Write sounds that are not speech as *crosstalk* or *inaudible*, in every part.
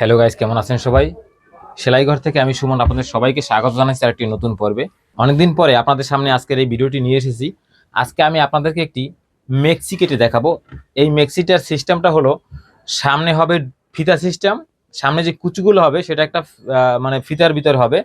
Hello guys কেমন আছেন সবাই? সেলাই ঘর থেকে আমি সুমন আপনাদের সবাইকে স্বাগত জানাচ্ছি একটি নতুন পর্বে। অনেকদিন পরে আপনাদের সামনে আজকের এই ভিডিওটি নিয়ে এসেছি। আজকে আমি আপনাদেরকে একটি মেক্সি কেটে দেখাবো। এই মেক্সিটার সিস্টেমটা হলো, সামনে হবে ফিতা সিস্টেম সামনে যে কুচুগুলো হবে সেটা একটা মানে ফিতার ভিতর হবে।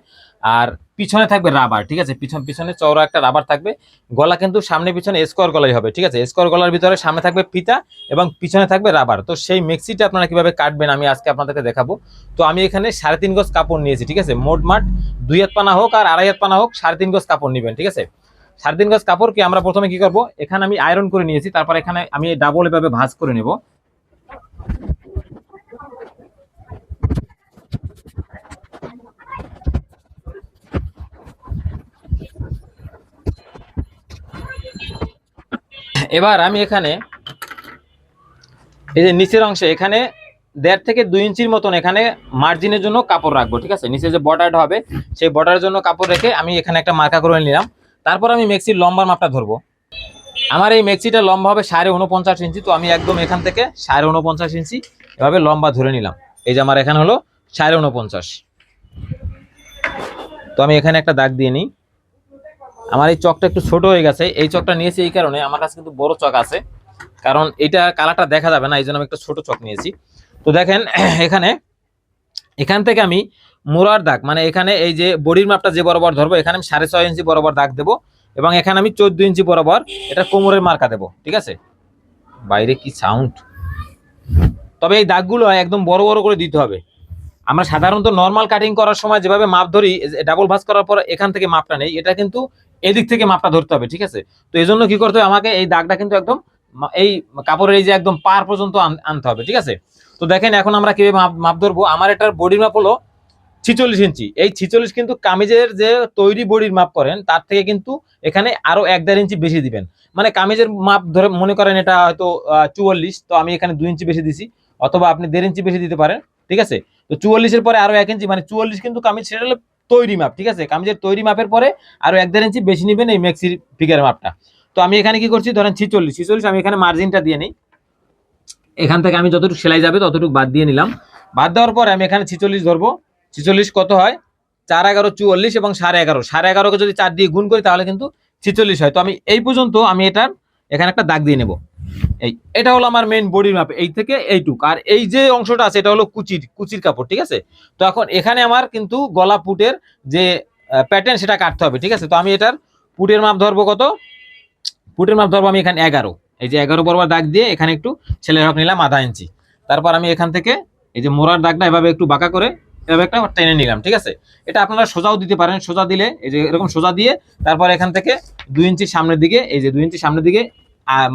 আর পিছনে থাকবে রাবার ঠিক আছে? পিছন, পিছনে চওড়া একটা রাবার থাকবে। গলা কিন্তু সামনে পিছনে স্কোয়ার গলাই হবে, ঠিক আছে? স্কোয়ার গলার ভিতরে সামনে থাকবে ফিতা এবং পিছনে থাকবে রাবার তো সেই মেক্সিটা আপনারা কীভাবে কাটবেন আমি আজকে আপনাদেরকে দেখাবো। তো আমি এখানে সাড়ে তিন গজ কাপড় নিয়েছি, ঠিক আছে? মোট মাঠ দুই হাত পানা হোক আর আড়াই হাত পানা হোক সাড়ে তিন গজ কাপড় নেবেন, ঠিক আছে? সাড়ে তিন গজ কাপড়কে আমরা প্রথমে কি করব? এখানে আমি আয়রন করে নিয়েছি, তারপর এখানে আমি ডাবল এভাবে ভাঁজ করে নেব। এবার আমি এখানে এই যে নিচের অংশে এখানে দেড় থেকে দুই ইঞ্চির মতন এখানে মার্জিনের জন্য কাপড় রাখব, ঠিক আছে? নিচে যে বর্ডারটা হবে, সেই বর্ডারের জন্য কাপড় রেখে আমি এখানে একটা মার্কা করে নিলাম। তারপর আমি মেক্সির লম্বার মাপটা ধরবো। আমার এই মেক্সিটা লম্বা হবে সাড়ে উনপঞ্চাশ ইঞ্চি, তো আমি একদম এখান থেকে সাড়ে উনপঞ্চাশ ইঞ্চি এভাবে লম্বা ধরে নিলাম। এই যে আমার এখানে হলো সাড়ে উনপঞ্চাশ তো আমি এখানে একটা দাগ দিয়ে নিই। আমার এই চকটা একটু ছোট হয়ে গেছে। এই চকটা নিয়েছি এই কারণে আমার কাছে কিন্তু বড় চক আছে। কারণ এটা কালারটা দেখা যাবে না, এই জন্য আমি একটা ছোট চক নিয়েছি। তো দেখেন, *clears throat* এখানে, এখান থেকে আমি মোড়ার দাগ মানে এখানে এই যে বডির মাপটা যে বরাবর ধরবো, এখানে আমি সাড়ে ছয় ইঞ্চি বরাবর দাগ দেবো এবং এখানে আমি চোদ্দ ইঞ্চি বরাবর এটা কোমরের মার্কা দেবো, ঠিক আছে? বাইরে কি সাউন্ড তবে এই দাগগুলো একদম বড় বড় করে দিতে হবে। আমরা সাধারণত নর্মাল কাটিং করার সময় যেভাবে মাপ ধরি ডাবল ভাস করার পর এখান থেকে মাপটা নেই। এটা কিন্তু এদিক থেকে মাপটা ধরতে হবে, ঠিক আছে? তো এই জন্য কি করতে হবে? আমাকে এই দাগটা কিন্তু একদম এই কাপড়ের এই যে একদম পার পর্যন্ত আনতে হবে, ঠিক আছে? তো দেখেন এখন আমরা কীভাবে মাপ ধরবো? আমার এটার বডির মাপ হলো ছিচল্লিশ ইঞ্চি। এই ছিচল্লিশ কিন্তু কামিজের যে তৈরি বডির মাপ করেন, তার থেকে কিন্তু এখানে আরও এক দেড় ইঞ্চি বেশি দিবেন। মানে কামিজের মাপ ধরে মনে করেন এটা হয়তো চুয়াল্লিশ, তো আমি এখানে দুই ইঞ্চি বেশি দিছি, অথবা আপনি দেড় ইঞ্চি বেশি দিতে পারেন, ঠিক আছে? তো চুয়াল্লিশের পরে আরও এক ইঞ্চি মানে চুয়াল্লিশ কিন্তু কামিজ, সেটা হলো তৈরি মাপ, ঠিক আছে? কামিজের তৈরি মাপের পরে আরও এক দেড় ইঞ্চি বেশি নেবেন এই মেক্সির ফিগার মাপটা। তো আমি এখানে কি করছি? ধরেন ছিচল্লিশ। ছিচল্লিশ আমি এখানে মার্জিনটা দিয়ে নিই। এখান থেকে আমি যতটুকু সেলাই যাবে ততটুকু বাদ দিয়ে নিলাম। বাদ দেওয়ার পরে আমি এখানে ছিচল্লিশ ধরবো। ছিচল্লিশ কত হয়? চার এগারো চুয়াল্লিশ এবং সাড়ে এগারো। সাড়ে এগারোকে যদি চার দিয়ে গুণ করি তাহলে কিন্তু ছিচল্লিশ হয়। তো আমি এই পর্যন্ত আমি এটার এখানে একটা দাগ দিয়ে নেব। এই, এটা হলো আমার মেইন বডির মাপ এই থেকে এইটুক। আর এই যে অংশটা আছে, এটা হলো কুচির কুচির কাপড়, ঠিক আছে? তো এখন এখানে আমার কিন্তু গলা পুটের যে প্যাটার্ন সেটা কাটতে হবে, ঠিক আছে? তো আমি এটার পুটের মাপ ধরবো কত? পুটের মাপ ধরবো আমি এখানে এগারো। এই যে এগারো বরাবর দাগ দিয়ে এখানে একটু ছেলের হক নিলাম আধা ইঞ্চি তারপর আমি এখান থেকে এই যে মোড়ার দাগটা এভাবে একটু বাঁকা করে এভাবে একটা টেনে নিলাম, ঠিক আছে? এটা আপনারা সোজাও দিতে পারেন, সোজা দিলে, এই যে এরকম সোজা দিয়ে তারপর এখান থেকে দুই ইঞ্চি সামনের দিকে, এই যে দুই ইঞ্চি সামনের দিকে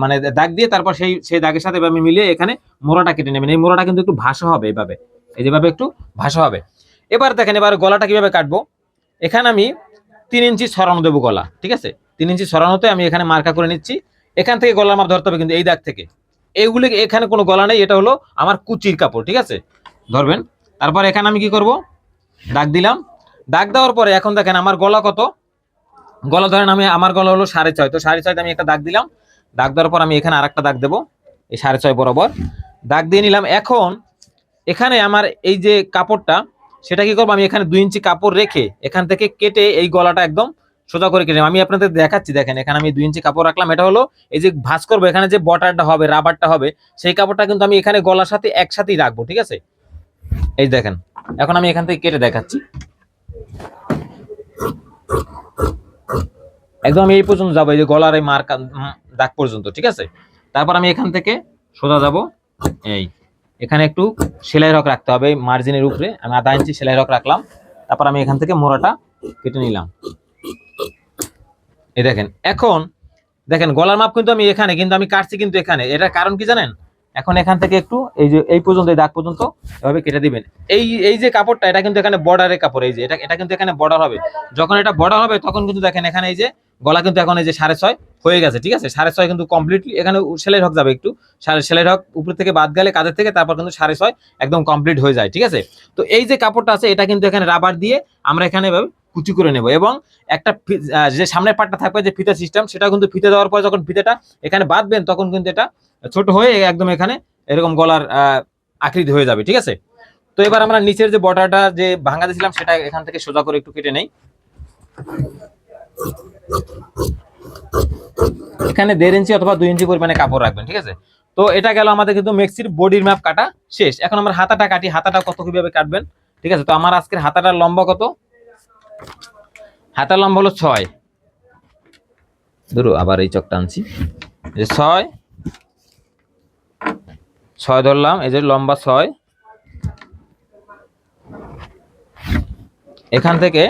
মানে দাগ দিয়ে তারপর সেই সেই দাগের সাথে এভাবে মিলিয়ে এখানে মোড়াটা কেটে নেবেন। এই মোড়াটা কিন্তু একটু ভাসা হবে এভাবে। এই যেভাবে একটু ভাসা হবে। এবার দেখেন, এবার গলাটা কীভাবে কাটবো? এখানে আমি তিন ইঞ্চি সরানো দেবো গলা, ঠিক আছে? তিন ইঞ্চি সরানোতে আমি এখানে মার্কা করে নিচ্ছি। এখান থেকে গলার মাপ ধরতে হবে কিন্তু এই দাগ থেকে। এইগুলি এখানে কোনো গলা নেই, এটা হলো আমার কুচির কাপড়, ঠিক আছে? ধরবেন। তারপর এখানে আমি কি করব? দাগ দিলাম। দাগ দেওয়ার পরে এখন দেখেন, আমার গলা কত? গলা ধরেন আমি, আমার গলা হলো সাড়ে ছয়, তো সাড়ে ছয়তে আমি একটা দাগ দিলাম। দাগ দেওয়ার পর আমি এখানে আরেকটা দাগ দেবো, এই সাড়ে ছয় বরাবর। দাগ দিয়ে নিলাম, এখন এখানে আমার এই যে কাপড়টা, সেটা কি করব, আমি এখানে দুই ইঞ্চি কাপড় রেখে এখান থেকে কেটে এই গলাটা একদম সোজা করে কেটে। আমি আপনাদের দেখাচ্ছি, দেখেন, এখানে আমি দুই ইঞ্চি কাপড় রাখলাম। এটা হলো এই যে ভাঁজ করব, এখানে যে বটারটা হবে, রাবারটা হবে, সেই কাপড়টা কিন্তু আমি এখানে গলার সাথে একসাথেই রাখব, ঠিক আছে? এই দেখেন, এখন আমি এখান থেকে কেটে দেখাচ্ছি। একদম এই পর্যন্ত যাব, এই যে গলার এই মার দাগ পর্যন্ত, ঠিক আছে? তারপর আমি এখান থেকে সোজা যাব। এই, এখানে একটু সেলাই রক রাখতে হবে, মার্জিনের উপরে। আমি আধা ইঞ্চি সেলাই রক রাখলাম। তারপর আমি এখান থেকে মোড়াটা কেটে নিলাম। এই দেখেন, এখন দেখেন, গলার মাপ কিন্তু আমি এখানে, কিন্তু আমি কাটছি কিন্তু এখানে। এটার কারণ কি জানেন? এখন এখান থেকে একটু এই যে, এই পর্যন্ত, এই দাগ পর্যন্ত এভাবে কেটে দিবেন। এই এই যে কাপড়টা, এটা কিন্তু এখানে বর্ডারের কাপড়, এই যে, এটা এটা কিন্তু এখানে বর্ডার হবে। যখন এটা বর্ডার হবে, তখন কিন্তু দেখেন, এখানে এই যে গলা কিন্তু এখন এই যে সাড়ে ছয় হয়ে গেছে, ঠিক আছে? সাড়ে ছয় কিন্তু কমপ্লিটলি এখানে সেলাই হক যাবে একটু। সেলাই হক উপর থেকে বাদ গেলে কাঁধের থেকে তারপর কিন্তু সাড়ে ছয় একদম কমপ্লিট হয়ে যায়, ঠিক আছে? তো এই যে কাপড়টা আছে, এটা কিন্তু এখানে রাবার দিয়ে আমরা এখানে এভাবে কুচি করে নেব এবং একটা যে সামনের পাটটা থাকবে যে ফিতা সিস্টেম সেটা কিন্তু ফিতে দেওয়ার পর যখন ফিতেটা এখানে বাঁধবেন, তখন কিন্তু এটা ছোট হয়ে একদম এখানে এরকম গলার আকৃতি হয়ে যাবে, ঠিক আছে? তো এবার আমরা নিচের যে বর্ডারটা যে ভাঙা দিয়েছিলাম, সেটা এখান থেকে সোজা করে একটু কেটে নেই। এখানে দেড় ইঞ্চি অথবা দুই ইঞ্চি পরিমাণে কাপড় রাখবেন, ঠিক আছে? তো এটা গেল আমাদের কিন্তু মেক্সির বডির ম্যাপ কাটা শেষ। এখন আমরা হাতাটা কাটি, হাতাটা কত কীভাবে কাটবেন, ঠিক আছে? তো আমার আজকের হাতাটার লম্বা কত? হাতার লম্বা হলো ছয়। ধরো, আবার এই চকটা আনছি। যে ছয় ছয় ধরলাম, এই যে লম্বা ছয়। এখান থেকে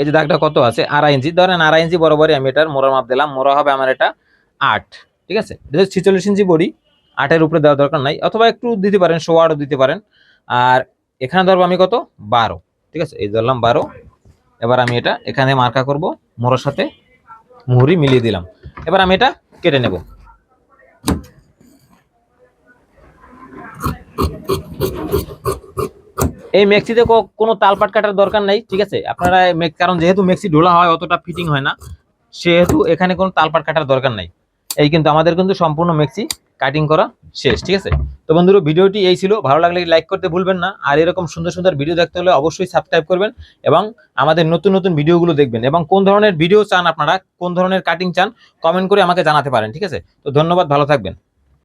এই যে দাগটা কত আছে? আড়াই ইঞ্চি। ধরেন আড়াই ইঞ্চি বরাবরই আমি এটার মোড়ার মাপ দিলাম। মোড়া হবে আমার এটা আট। ঠিক আছে? এটা ছিচল্লিশ ইঞ্চি বডি। আটের উপরে দেওয়ার দরকার নাই। অথবা একটু দিতে পারেন আটও দিতে পারেন। আর এখানে ধরবো আমি কত? বারো। ঠিক আছে? এই ধরলাম বারো। এবার আমি এটা এখানে মার্কা করব। মোড়ার সাথে মুহুরি মিলিয়ে দিলাম। এবার আমি এটা কেটে নেব। এই মেক্সিতে কোনো তালপাট কাটার দরকার নাই, ঠিক আছে? আপনারা কারণ যেহেতু মেক্সি ঢোলা হয়, অতটা ফিটিং হয় না। সেহেতু এখানে কোনো তালপাট কাটার দরকার নাই। এই কিন্তু আমাদের কিন্তু সম্পূর্ণ মেক্সি কাটিং করা শেষ, ঠিক আছে? তো বন্ধুরা, ভিডিওটি এই ছিল। ভালো লাগলে লাইক করতে ভুলবেন না। আর এরকম সুন্দর সুন্দর ভিডিও দেখতে হলে অবশ্যই সাবস্ক্রাইব করবেন এবং আমাদের নতুন নতুন ভিডিওগুলো দেখবেন। এবং কোন ধরনের ভিডিও চান আপনারা, কোন ধরনের কাটিং চান কমেন্ট করে আমাকে জানাতে পারেন, ঠিক আছে? তো ধন্যবাদ, ভালো থাকবেন।